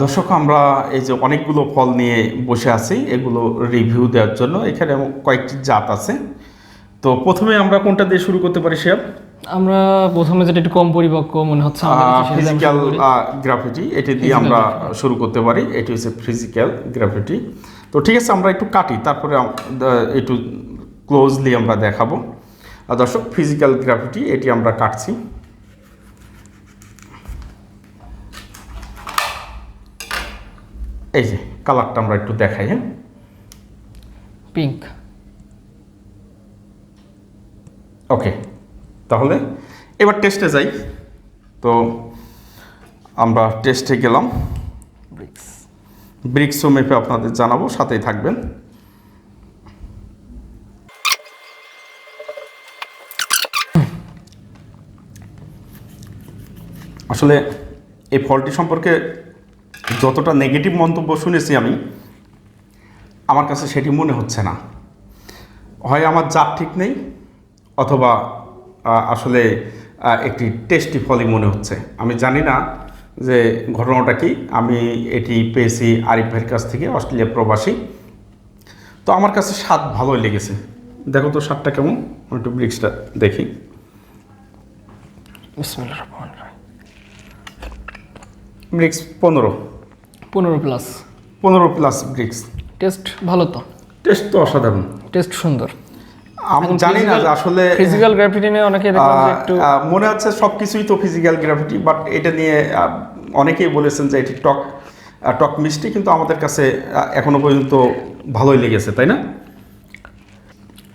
দর্শক আমরা এই যে অনেকগুলো ফল নিয়ে বসে আছি এগুলো রিভিউ দেওয়ার জন্য। এখানে কয়েকটি জাত আছে। তো প্রথমে আমরা কোনটা দিয়ে শুরু করতে পারি শিয়াব আমরা প্রথমে যেটা একটু কম পরিপক্ক মনে হচ্ছে ফিজিক্যাল গ্রাফিটি এটি দিয়ে আমরা শুরু করতে পারি। এটি হচ্ছে ফিজিক্যাল গ্রাফিটি তো ঠিক আছে আমরা একটু কাটি তারপরে একটু ক্লোজলি আমরা দেখাবো। আর দর্শক ফিজিক্যাল গ্রাফিটি এটি আমরা কাটছি এই যে কালারটা আমরা একটু দেখাই হ্যাঁ? পিঙ্ক ওকে তাহলে এবার টেস্টে যাই। তো আমরা টেস্টে গেলাম। ব্রিক্স ব্রিক্সও মেপে আপনাদের জানাব সাথেই থাকবেন। আসলে এই ফলটি সম্পর্কে যতটা নেগেটিভ মন্তব্য শুনেছি আমি আমার কাছে সেটি মনে হচ্ছে না। হয় আমার জাত ঠিক নেই অথবা আসলে একটি টেস্টি ফলই মনে হচ্ছে। আমি জানি না যে ঘটনাটা কি আমি এটি পেয়েছি আরিফ ভাইয়ের কাছ থেকে অস্ট্রেলিয়া প্রবাসী। তো আমার কাছে স্বাদ ভালোই লেগেছে। দেখো তো স্বাদটা কেমন আমি একটু ব্রিক্সটা দেখি। ব্রিক্স পনেরো। পনেরো প্লাস পনেরো প্লাস ব্রিক্স টেস্ট ভালো তো। টেস্ট তো অসাধারণ। টেস্ট সুন্দর। আমি জানি না যে আসলে ফিজিক্যাল গ্র্যাভিটি নিয়ে অনেকে একটু মনে হচ্ছে সব কিছুই তো ফিজিক্যাল গ্রাভিটি বাট এটা নিয়ে অনেকেই বলেছেন যে এটি টক টক মিষ্টি কিন্তু আমাদের কাছে এখনও পর্যন্ত ভালোই লেগেছে তাই না?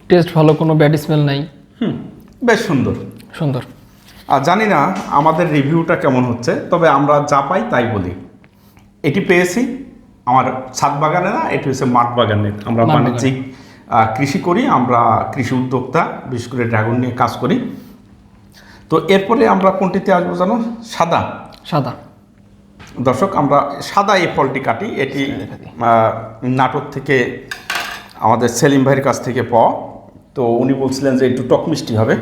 টেস্ট ভালো কোনো ব্যাড স্মেল নাই। হুম বেশ সুন্দর। সুন্দর। আর জানি না আমাদের রিভিউটা কেমন হচ্ছে তবে আমরা যা পাই তাই বলি। এটি পেয়েছি। আমার ছাদ বাগানে না এটি হচ্ছে মাঠ বাগানে। আমরা বাণিজ্যিক কৃষি করি আমরা কৃষি উদ্যোক্তা বিশেষ করে ড্রাগন নিয়ে কাজ করি। তো এরপরে আমরা কোনটিতে আসব জানো? সাদা। সাদা। দর্শক আমরা সাদা এই ফলটি কাটি। এটি নাটোর থেকে আমাদের সেলিম ভাইয়ের কাছ থেকে পাওয়া। তো উনি বলছিলেন যে একটু টক মিষ্টি হবে।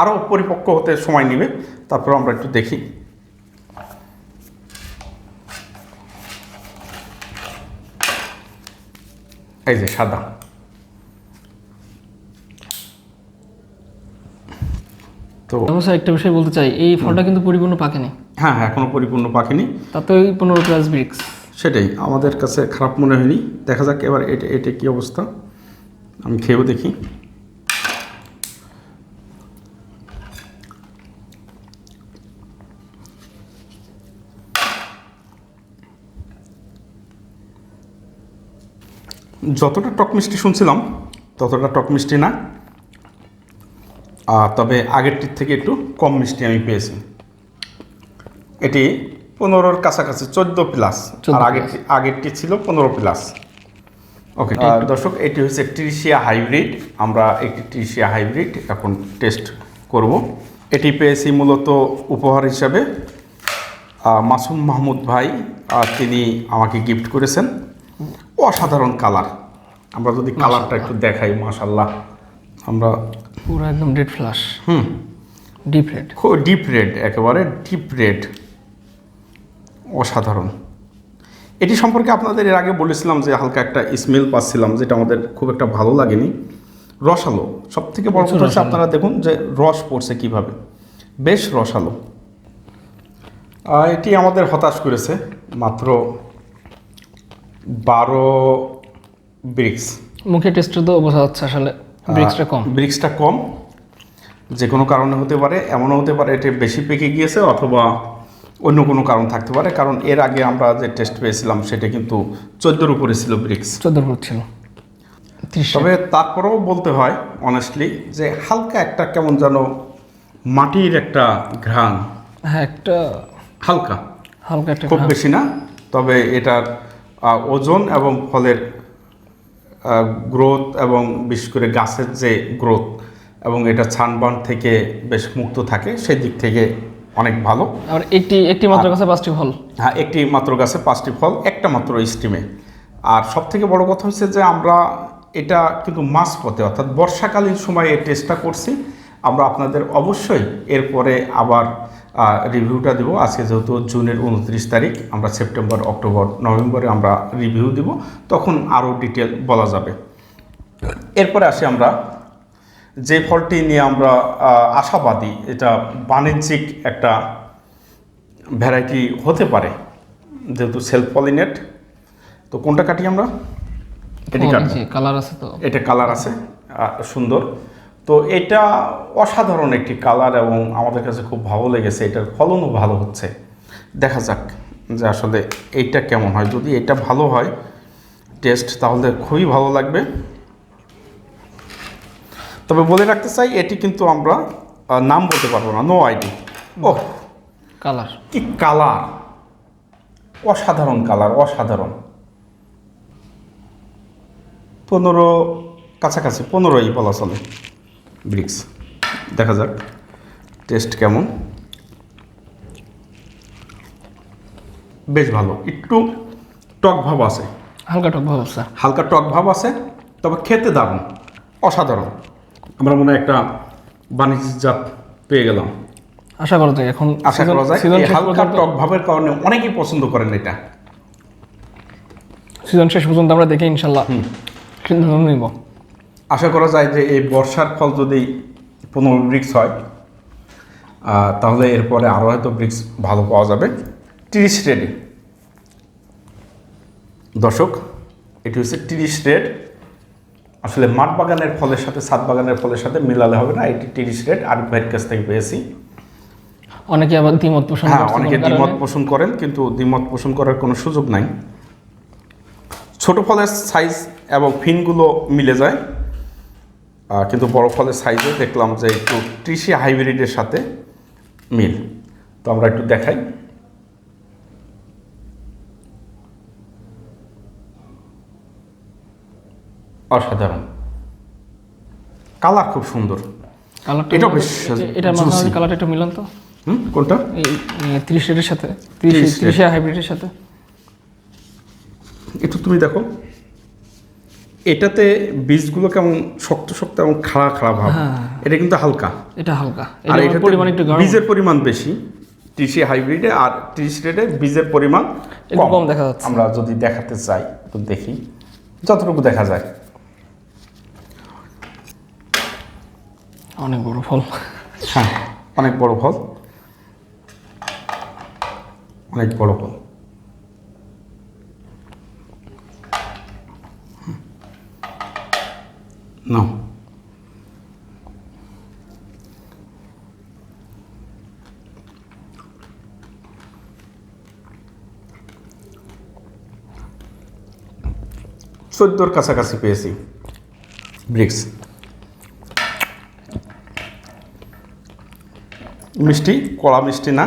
আরও পরিপক্ক হতে সময় নেবে তারপর আমরা একটু দেখি। এই যে সাদা। তো অবশ্যই একটা বিষয় বলতে চাই। এই ফলটা কিন্তু পরিপূর্ণ পাকেনি। হ্যাঁ হ্যাঁ এখনও পরিপূর্ণ পাকেনি। তাতে ওই পনেরো প্লাস ব্রিক্স সেটাই আমাদের কাছে খারাপ মনে হয়নি। দেখা যাক এবার এটা এটা কী অবস্থা। আমি খেয়েও দেখি। যতটা টক মিষ্টি শুনছিলাম ততটা টক মিষ্টি না। তবে আগেরটির থেকে একটু কম মিষ্টি আমি পেয়েছি। এটি পনেরোর কাছাকাছি চোদ্দ প্লাস। 14 আর আগেরটি আগেরটি ছিল পনেরো প্লাস। ওকে দর্শক এটি হচ্ছে ট্রিশিয়া হাইব্রিড। আমরা একটি ট্রিশিয়া হাইব্রিড এখন টেস্ট করব। এটি পেয়েছি মূলত উপহার হিসাবে। মাসুম মাহমুদ ভাই তিনি আমাকে গিফট করেছেন। অসাধারণ কালার আমরা যদি কালারটা একটু দেখাই মাশাল্লাহ। আমরা পুরো একদম ডেড ফ্লাশ হুম। ডিপ রেড খুব ডিপ রেড একেবারে ডিপ রেড অসাধারণ। এটি সম্পর্কে আপনাদের এর আগে বলেছিলাম যে হালকা একটা স্মেল পাচ্ছিলাম যেটা আমাদের খুব একটা ভালো লাগেনি। রসালো। সব থেকে বড় কথা হচ্ছে আপনারা দেখুন যে রস পড়ছে কীভাবে। বেশ রসালো। এটি আমাদের হতাশ করেছে মাত্র বারো ব্রিক্স। মুখে টেস্টে তো বোঝা যাচ্ছে আসলে ব্রিক্সটা কম। ব্রিক্সটা কম। যে কোনো কারণে হতে পারে এমনও হতে পারে এটা বেশি পেকে গিয়েছে অথবা অন্য কোনো কারণ থাকতে পারে। কারণ এর আগে আমরা যে টেস্ট পেয়েছিলাম সেটা কিন্তু চোদ্দোর উপরে ছিল ব্রিক্স। চোদ্দ উপর ছিল। তবে তারপরেও বলতে হয় অনেস্টলি যে হালকা একটা কেমন যেন মাটির একটা ঘ্রাণ। হ্যাঁ একটা হালকা। হালকা একটা খুব বেশি না তবে এটার ওজন এবং ফলের গ্রোথ এবং বিশেষ করে গাছের যে গ্রোথ এবং এটা ছানবান থেকে বেশ মুক্ত থাকে সেই দিক থেকে অনেক ভালো। আর একটি একটি মাত্র গাছে পাঁচটি ফল? হ্যাঁ একটি মাত্র গাছে পাঁচটি ফল একটা মাত্র স্টিমে। আর সব থেকে বড় কথা হচ্ছে যে আমরা এটা কিন্তু মাস পথে অর্থাৎ বর্ষাকালীন সময়ে এই টেস্টটা করছি। আমরা আপনাদের অবশ্যই এরপরে আবার রিভিউটা দেবো। আজকে যেহেতু জুনের উনত্রিশ তারিখ আমরা সেপ্টেম্বর অক্টোবর নভেম্বরে আমরা রিভিউ দিব। তখন আরও ডিটেল বলা যাবে। এরপরে আসি আমরা। যে ফলটি নিয়ে আমরা আশাবাদী এটা বাণিজ্যিক একটা ভ্যারাইটি হতে পারে যেহেতু সেলফ পলিনেট তো কোনটা কাটি আমরা? কালার আছে তো? এটা কালার আছে সুন্দর। তো এটা অসাধারণ একটি কালার এবং আমাদের কাছে খুব ভালো লেগেছে এটার ফলনও ভালো হচ্ছে। দেখা যাক যে আসলে এইটা কেমন হয়। যদি এটা ভালো হয় টেস্ট তাহলে খুবই ভালো লাগবে। তবে বলে রাখতে চাই এটি কিন্তু আমরা নাম বলতে পারব না নো আইডি ও কালার কি কালার অসাধারণ কালার অসাধারণ। পনেরো কাছাকাছি পনেরোই বলা চলে। ব্রিক্স। দেখা যাক টেস্ট কেমন? বেশ ভালো একটু টক ভাব আছে। হালকা টক ভাব আছে। হালকা টক ভাব আছে তবে খেতে দারুণ অসাধারণ। আমরা মনে হয় একটা বাণিজ্যিক জাত পেয়ে গেলাম। আশা করা যায় এখন আশা করা যায় এই হালকা টক ভাবের কারণে অনেকেই পছন্দ করেন এটা। সিজন শেষ পর্যন্ত আমরা দেখে ইনশাল্লাহ সিদ্ধান্ত নিব। আশা করা যায় যে এই বর্ষার ফল যদি পনেরো ব্রিক্স হয় তাহলে এরপরে আরও হয়তো ব্রিক্স ভালো পাওয়া যাবে। তিরিশ রেডি। দর্শক এটি হচ্ছে তিরিশ রেড। আসলে মাঠ বাগানের ফলের সাথে সাত বাগানের ফলের সাথে মিলালে হবে না এটি তিরিশ রেড। আর ভাইয়ের কাছ থেকে পেয়েছি। অনেকে আবার দ্বিমত পোষণ হ্যাঁ অনেকে দ্বিমত পোষণ করেন কিন্তু দ্বিমত পোষণ করার কোনো সুযোগ নাই। ছোট ফলের সাইজ এবং ফিনগুলো মিলে যায়। কিন্তু বড় ফলের সাইজে দেখলাম যে একটু কৃষি হাইব্রিডের সাথে মিল। তো আমরা একটু দেখাই। অসাধারণ। কালার খুব সুন্দর। এটাও বেশ এ- এটার মাঝে juicy। কালারটা একটু মিলান তো? হুম কোনটা? এই তিরিশ সাথে তিরিশ 30 rate। হাইব্রিডের সাথে। একটু তুমি দেখো। এটাতে বীজগুলো কেমন শক্ত শক্ত এবং খাড়া খাড়া ভাব। হ্যাঁ। এটা কিন্তু হালকা। এটা হালকা। আর এটাতে পরিমাণ একটু বীজের পরিমাণ বেশি টিসি হাইব্রিডে আর ত্রিশ রেটে বীজের পরিমাণ কম দেখা যাচ্ছে। আমরা যদি দেখাতে চাই তো দেখি। যতটুকু দেখা যায়। অনেক বড় ফল। হ্যাঁ অনেক বড় ফল। অনেক বড় ফল। না চোদ্দোর কাছাকাছি পেয়েছি ব্রিক্স। মিষ্টি, কড়া মিষ্টি না।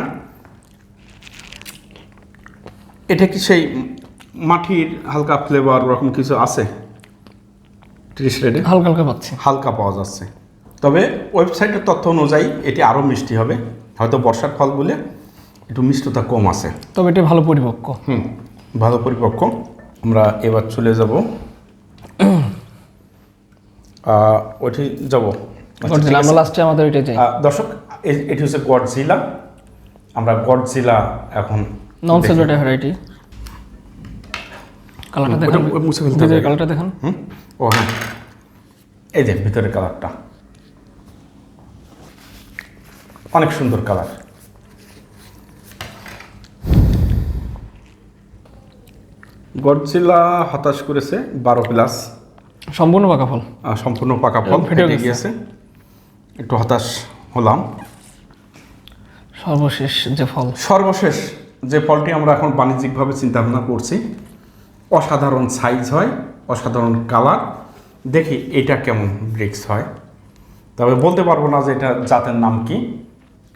এটা কি সেই মাটির হালকা ফ্লেভার ওরকম কিছু আছে? ত্রিশ রেডে? হালকা হালকা পাচ্ছি। হালকা পাওয়া যাচ্ছে। তবে ওয়েবসাইটের তথ্য অনুযায়ী এটি আরও মিষ্টি হবে। হয়তো বর্ষার ফল বলে একটু মিষ্টতা কম আছে। তবে এটা ভালো পরিপক্ক। হুম ভালো পরিপক্ক। আমরা এবার চলে যাব। আহ, ওইটি যাব। আচ্ছা, লাস্টে আমাদের এটা যাই দর্শক এটি হচ্ছে গডজিলা আমরা গডজিলা এখন নন। সেলভেটের ভ্যারাইটি কালারটা দেখান। মুছে ফেলতে হবে। কালারটা দেখান। হুম? ও হ্যাঁ এই যে ভিতরের কালারটা। অনেক সুন্দর কালার। গডজিলা হতাশ করেছে বারো প্লাস। সম্পূর্ণ পাকা ফল। সম্পূর্ণ পাকা ফল ফেটে। গিয়েছে। একটু হতাশ হলাম। সর্বশেষ যে ফল। সর্বশেষ যে ফলটি আমরা এখন বাণিজ্যিকভাবে চিন্তা ভাবনা করছি অসাধারণ সাইজ হয়। অসাধারণ কালার। দেখি এটা কেমন ব্রিক্স হয়। তবে বলতে পারব না যে এটা জাতের নাম কি।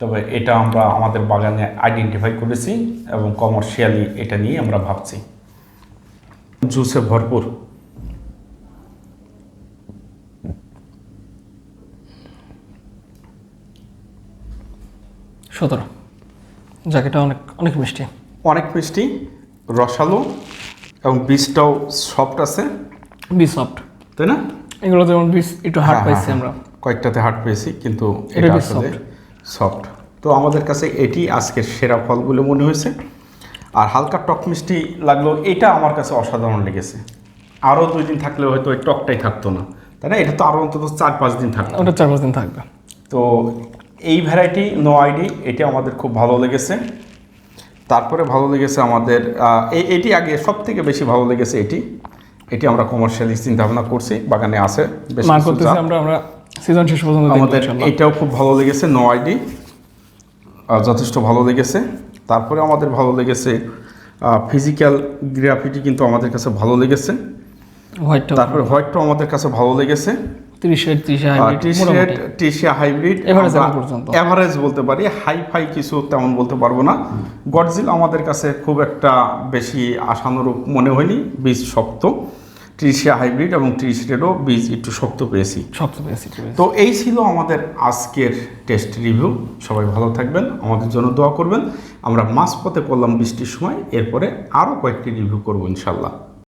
তবে এটা আমরা আমাদের বাগানে আইডেন্টিফাই করেছি এবং কমার্শিয়ালি এটা নিয়ে আমরা ভাবছি। জুসে ভরপুর। সতেরো। জ্যাকেটটা অনেক অনেক মিষ্টি। অনেক মিষ্টি। রসালো। এবং বীজটাও সফট আছে। বি সফট তাই না? এগুলো যেমন বীজ একটু হার্ড হ্যাঁ, পাইছি হ্যাঁ, আমরা। কয়েকটাতে হার্ড পেয়েছি কিন্তু এটা আসলে সফট তো আমাদের কাছে এটি আজকের সেরা ফল বলে মনে হয়েছে। আর হালকা টক মিষ্টি লাগল এটা আমার কাছে অসাধারণ লেগেছে। আরও দুই দিন থাকলে হয়তো ওই টকটাই থাকতো না। তাই না? এটা তো আরও অন্তত চার পাঁচ দিন থাকতো। ওটা চার পাঁচ দিন থাকবে। তো এই ভ্যারাইটি নো আইডি এটি আমাদের খুব ভালো লেগেছে। তারপরে ভালো লেগেছে আমাদের এটি আগে সব থেকে বেশি ভালো লেগেছে এটি। এটি আমরা কমার্শিয়ালি চিন্তা ভাবনা করছি বাগানে আছে। আমরা আমরা সিজন শেষ পর্যন্ত আমাদের এটাও খুব ভালো লেগেছে নো আইডি যথেষ্ট ভালো লেগেছে। তারপরে আমাদের ভালো লেগেছে ফিজিক্যাল গ্রাফিটি কিন্তু আমাদের কাছে ভালো লেগেছে। হোয়াইটটা তারপরে হোয়াইটটাও আমাদের কাছে ভালো লেগেছে। হাইব্রিড। এভারেজ বলতে পারি। হাই ফাই কিছু তেমন বলতে পারব না। গডজিল আমাদের কাছে খুব একটা বেশি আশানুরূপ মনে হয়নি। বীজ শক্ত। ট্রিশিয়া হাইব্রিড এবং ট্রিশিয়ারও বীজ একটু শক্ত পেয়েছি। শক্ত পেয়েছি পেয়েছি। তো এই ছিল আমাদের আজকের টেস্ট রিভিউ সবাই ভালো থাকবেন আমাদের জন্য দোয়া করবেন। আমরা মাঝপথে করলাম বৃষ্টির সময়। এরপরে আরও কয়েকটি রিভিউ করব ইনশাল্লাহ।